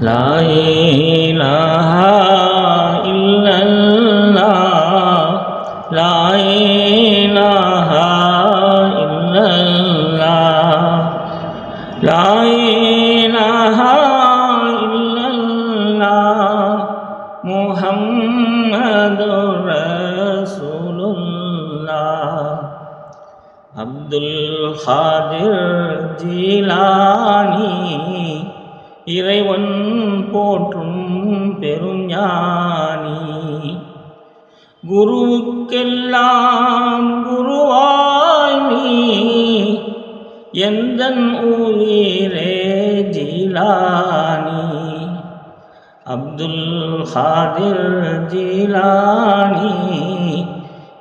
لا إله إلا الله لا إله إلا الله لا إله إلا الله محمد رسول الله عبد القادر জিলানী இறைவன் போற்றும் பெரும் ஞானி. குருவுக்கெல்லாம் குருவாய் நீ எந்தன் உயிரே ஜீலானி. அப்துல் ஹாதிர் ஜீலானி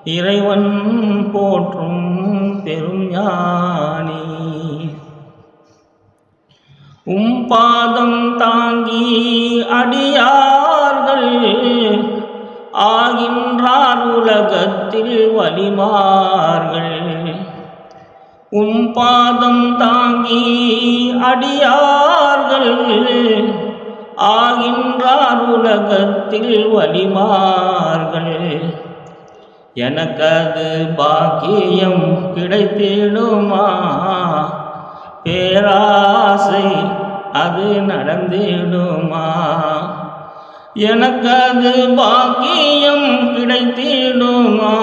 இறைவன் போற்றும் பெரும் ஞானி. பாதம் தாங்கி அடியார்கள் ஆகின்றார் உலகத்தில் வலிமார்கள். உம் பாதம் தாங்கி அடியார்கள் ஆகின்றார் உலகத்தில் வலிமார்கள். எனக்கது பாக்கியம் கிடைத்திடுமா? பேராசை அது நடந்திடுமா? அது பாக்கியம் கிடைத்திடுமா?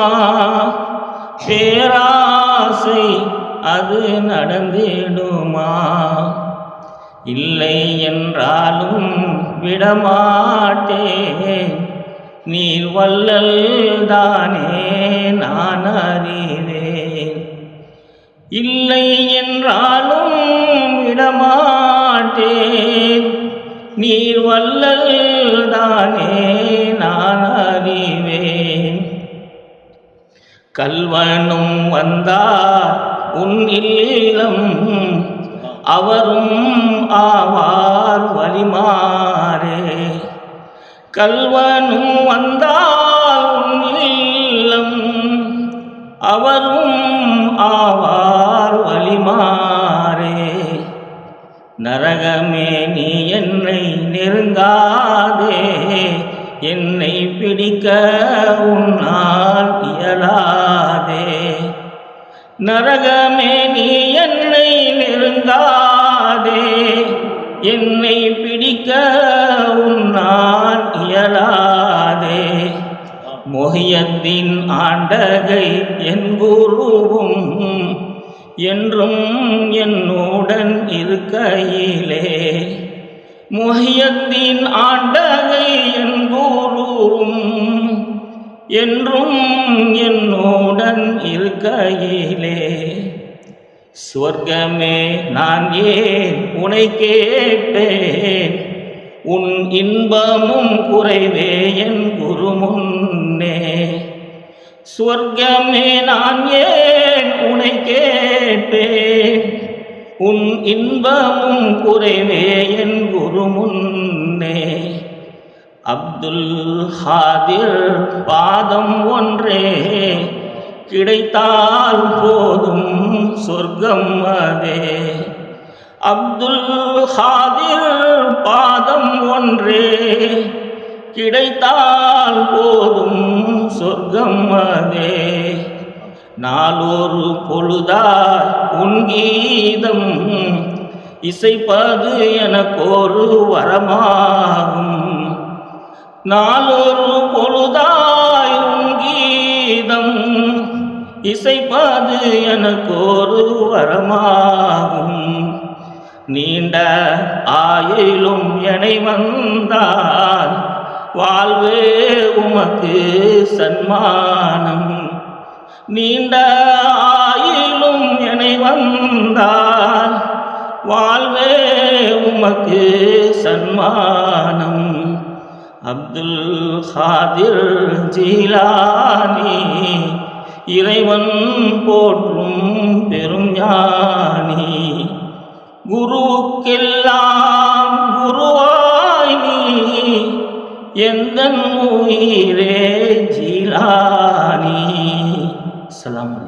பேராசை அது நடந்திடுமா? இல்லை என்றாலும் விடமாட்டேன். நீர் வல்லல் தானே நான் அறிவேன். இல்லை என்றாலும் விடமா மாட்டேன். நீர் வல்லல் தானே நான் அறிவேன். கல்வனும் வந்தார் உன் இல்லம் அவரும் ஆவார் வலிமாறே கல்வனும் வந்தால் உன் இல்லம் அவரும் ஆவார் வலிமாறே நரகமே நீ என்னை நெருங்காதே. என்னை பிடிக்க உன்னால் இயலாதே. நரகமே நீ என்னை நெருங்காதே. என்னை பிடிக்க உன்னால் இயலாதே. மொஹியத்தின் ஆண்டகை என் குருவும் என்றும் என்னுடன் இருக்கையிலே. முஹியத்தின் ஆண்டகை என் குருவும் என்றும் என்னுடன் இருக்கையிலே. சுவர்க்கமே நான் ஏன் உனை கேட்பேன் உன் இன்பமும் குறைவே என் குரு முன்னே நான் ஏன் உனை கேட்பேன் உன் இன்பமும் குறைவே என் குரு முன்னே அப்துல் ஹாதிர் பாதம் ஒன்றே. கிடைத்தால் போதும் சொர்க்கம் அதே. அப்துல் ஹாதிர் பாதம் ஒன்றே. கிடைத்தால் போதும் சொர்க்கம் அதே. நாளொரு பொழுதாய் உன்கீதம் இசைப்பது எனக்கொரு வரமாகும். நாளொரு பொழுதாய் உன்கீதம் இசைப்பது எனக்கொரு வரமாகும். நீண்ட ஆயிலும் எனை வந்தால் வாழ்வே உமக்கு சன்மானம். நீண்ட ஆயிலும் எனை வந்தால் வாழ்வே உமக்கு சன்மானம். அப்துல் ஹாதிர் ஜீலானி இறைவன் போற்றும் பெரும் ஞானி. குருவுக்கெல்லாம் குருவாய் நீ எந்த உயிரே ஜீலா Assalamu